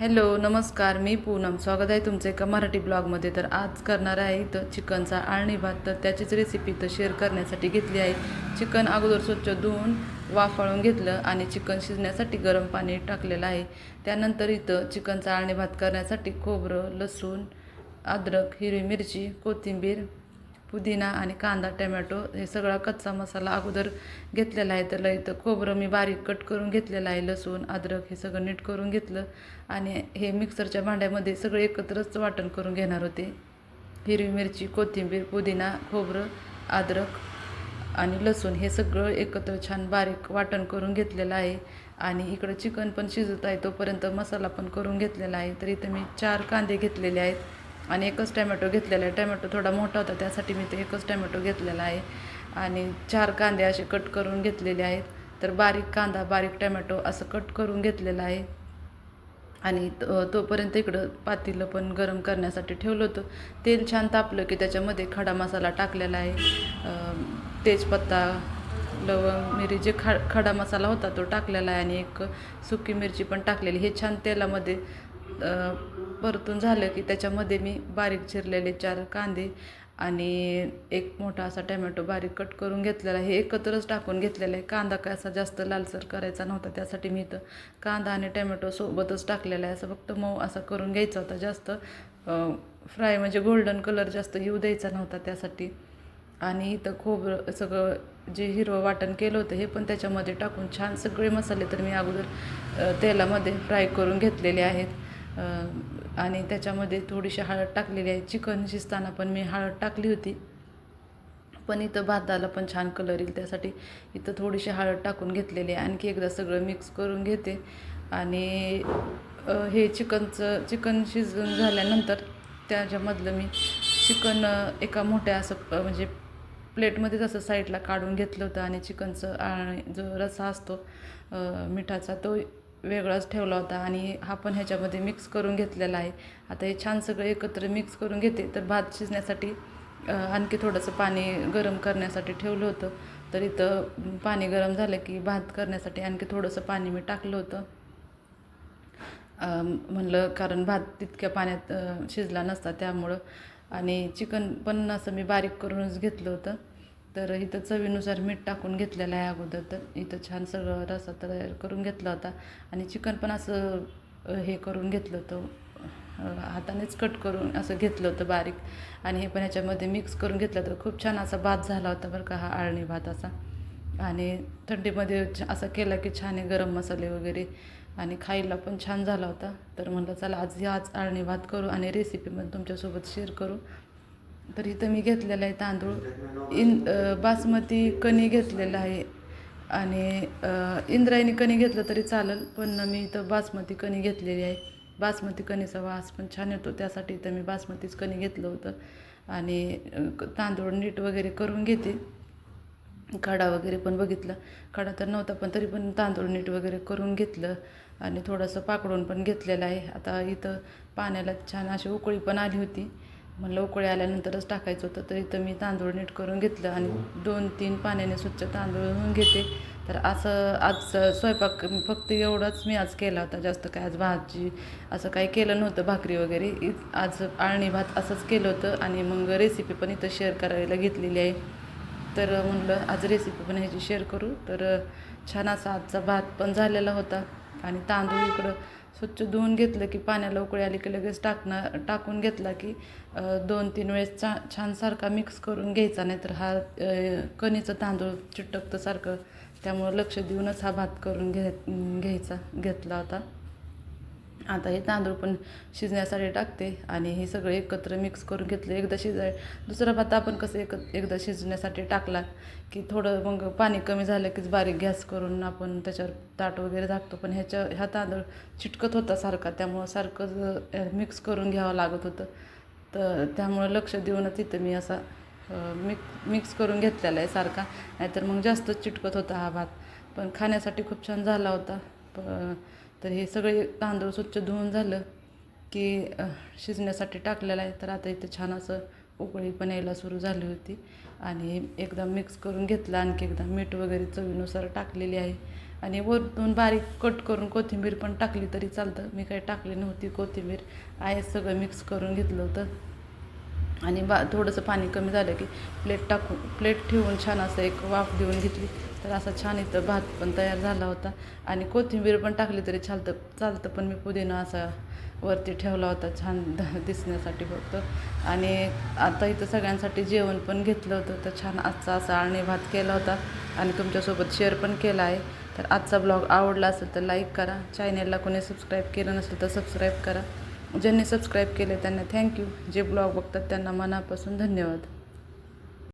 Hello नमस्कार मी पूनम. स्वागत आहे तुमचं एका मराठी ब्लॉगमध्ये. तर आज करणार आहे इथं चिकनचा आळणी भात तर त्याचीच रेसिपी इथं शेअर करण्यासाठी घेतली आहे. चिकन अगोदर स्वच्छ धुवून वाफाळून घेतलं आणि चिकन शिजण्यासाठी गरम पाणी टाकलेलं आहे. त्यानंतर इथं चिकनचा आळणी भात करण्यासाठी खोबरं लसूण अद्रक हिरवी मिरची कोथिंबीर पुदिना आणि कांदा टमॅटो हे सगळा कच्चा मसाला अगोदर घेतलेला आहे. त्याला इथं खोबरं मी बारीक कट करून घेतलेलं आहे. लसूण अद्रक हे सगळं नीट करून घेतलं आणि हे मिक्सरच्या भांड्यामध्ये सगळं एकत्रच वाटण करून घेणार होते. हिरवी मिरची कोथिंबीर पुदिना खोबरं अद्रक आणि लसूण हे सगळं एकत्र छान बारीक वाटण करून घेतलेलं आहे. आणि इकडं चिकन पण शिजत आहे तोपर्यंत मसाला पण करून घेतलेला आहे. तर इथं मी चार कांदे घेतलेले आहेत. आणि एकच टॅमॅटो घेतलेला आहे. टॅमॅटो थोडा मोठा होता त्यासाठी मी ते एकच टॅमॅटो घेतलेला आहे. आणि चार कांदे असे कट करून घेतलेले आहेत. तर बारीक कांदा बारीक टॅमॅटो असं कट करून घेतलेलं आहे. आणि तो तोपर्यंत इकडं पातेलं पण गरम करण्यासाठी ठेवलं होतं. तेल छान तापलं की त्याच्यामध्ये खडा मसाला टाकलेला आहे. तेजपत्ता लवंग मिरी जे खा खडा मसाला होता तो टाकलेला आहे. आणि एक सुकी मिरची पण टाकलेली. हे छान तेलामध्ये परतून झालं की त्याच्यामध्ये मी बारीक चिरलेले चार कांदे आणि एक मोठा असा टमॅटो बारीक कट करून घेतलेला आहे. हे एकत्रच टाकून घेतलेलं आहे. कांदा काय असा जास्त लालसर करायचा नव्हता. त्यासाठी मी इथं कांदा आणि टमॅटो सोबतच टाकलेला आहे. असं फक्त मऊ असा करून घ्यायचा होता. जास्त फ्राय म्हणजे गोल्डन कलर जास्त येऊ द्यायचा नव्हता त्यासाठी. आणि इथं खोबरं सगळं जे हिरवं वाटण केलं होतं हे पण त्याच्यामध्ये टाकून छान सगळे मसाले तर मी अगोदर तेलामध्ये फ्राय करून घेतलेले आहेत. आणि त्याच्यामध्ये थोडीशी हळद टाकलेली आहे. चिकन शिजताना पण मी हळद टाकली होती. पण इथं भाताला पण छान कलर येईल. त्यासाठी इथं थोडीशी हळद टाकून घेतलेली आहे. आणखी एकदा सगळं मिक्स करून घेते. आणि हे चिकनचं चिकन शिजून झाल्यानंतर त्याच्यामधलं मी चिकन एका मोठ्या असं म्हणजे प्लेटमध्येच असं साईडला काढून घेतलं होतं आणि चिकनचं आणि जो रसा असतो मिठाचा तो वेगळाच ठेवला होता आणि हा पण ह्याच्यामध्ये मिक्स करून घेतलेला आहे. आता हे छान सगळं एकत्र मिक्स करून घेते. तर भात शिजण्यासाठी आणखी थोडंसं पाणी गरम करण्यासाठी ठेवलं होतं. तर इथं पाणी गरम झालं की भात करण्यासाठी आणखी थोडंसं पाणी मी टाकलं होतं. म्हणलं कारण भात तितक्या पाण्यात शिजला नसता त्यामुळं. आणि चिकन पण असं मी बारीक करूनच घेतलं होतं. तर इथं चवीनुसार मीठ टाकून घेतलेलं आहे अगोदर तर इथं छान सगळं रसा तयार करून घेतला होता. आणि चिकन पण असं हे करून घेतलं होतं. हातानेच कट करून असं घेतलं होतं बारीक. आणि हे पण ह्याच्यामध्ये मिक्स करून घेतलं तर खूप छान असा भात झाला होता बरं का हा आळणी भात असा. आणि थंडीमध्ये छ- असं केला की छान आहे गरम मसाले वगैरे. आणि खायला पण छान झाला होता. तर म्हटलं चला आज आज आळणी भात करू आणि रेसिपी पण तुमच्यासोबत शेअर करू. तर इथं मी घेतलेला आहे तांदूळ. इन बासमती कणी घेतलेला आहे. आणि इंद्रायणी कणी घेतलं तरी चालेल पण मी इथं बासमती कणी घेतलेली आहे. बासमती कणीचा वास पण छान येतो त्यासाठी इथं मी बासमतीच कणी घेतलं होतं. आणि तांदूळ नीट वगैरे करून घेते. खडा वगैरे पण बघितला. खडा तर नव्हता पण तरी पण तांदूळ नीट वगैरे करून घेतलं. आणि थोडंसं पाकडून पण घेतलेलं आहे. आता इथं पाण्याला छान अशी उकळी पण आली होती. म्हणलं उकळी आल्यानंतरच टाकायचं होतं. तर इथं मी तांदूळ नीट करून घेतलं आणि दोन तीन पाण्याने स्वच्छ तांदूळ धुवून घेते. तर असं आज स्वयंपाक फक्त एवढाच मी आज केला होता. जास्त काय आज भाजी असं काही केलं नव्हतं भाकरी वगैरे. आज आळणी भात असंच केलं होतं आणि मग रेसिपी पण इथं शेअर करायला घेतलेली आहे. तर म्हणलं आज रेसिपी पण ह्याची शेअर करू. तर छान असा आजचा भात पण झालेला होता आणि तांदूळ इकडं स्वच्छ धुवून घेतलं की पाण्याला उकळी आली की लगेच टाकणं टाकून घेतला की दोन तीन वेळेस चा छानसारखा मिक्स करून घ्यायचा नाहीतर हा कणीचं तांदूळ चिटकतं सारखं. त्यामुळं लक्ष देऊनच हा भात करून घे घ्यायचा घेतला होता. आता हे तांदूळ पण शिजण्यासाठी टाकते आणि हे सगळं एकत्र मिक्स करून घेतलं. एकदा शिजाय दुसरा भात आपण कसं एक एकदा शिजण्यासाठी टाकला की थोडं मग पाणी कमी झालं की बारीक गॅस करून आपण त्याच्यावर ताट वगैरे झाकतो. पण ह्याच्या ह्या तांदूळ चिटकत होता सारखा त्यामुळं सारखं मिक्स करून घ्यावं लागत होतं. तर त्यामुळं लक्ष देऊनच इथं मी असा मिक्स मिक्स करून घेतलेला आहे सारखा. नाहीतर मग जास्त चिटकत होता हा भात. पण खाण्यासाठी खूप छान झाला होता. प तर हे सगळे तांदूळ स्वच्छ धुवून झालं की शिजण्यासाठी टाकलेलं आहे. तर आता इथं छान असं उकळी पण यायला सुरू झाली होती. आणि एकदा मिक्स करून घेतलं. आणखी एकदा मीठ वगैरे चवीनुसार टाकलेली आहे. आणि वरतून बारीक कट करून कोथिंबीर पण टाकली तरी चालतं. मी काही टाकली नव्हती कोथिंबीर. आहे सगळं मिक्स करून घेतलं होतं. आणि बा थोडंसं पाणी कमी झालं की प्लेट टाकून प्लेट ठेवून छान असं एक वाफ देऊन घेतली. तर असा छान इथं भात पण तयार झाला होता. आणि कोथिंबीर पण टाकली तरी चालतं चालतं पण मी पुदिना असा वरती ठेवला होता छान दिसण्यासाठी फक्त. आणि आता इथं सगळ्यांसाठी जेवण पण घेतलं होतं तर छान आजचा असा आळणी भात केला होता. आणि तुमच्यासोबत शेअर पण केला आहे. तर आजचा ब्लॉग आवडला असेल तर लाईक करा. चॅनेलला कोणी सबस्क्राईब केलं नसेल तर सबस्क्राईब करा. ज्यांनी सबस्क्राईब केले त्यांना थँक्यू जे ब्लॉग बघतात त्यांना मनापासून धन्यवाद.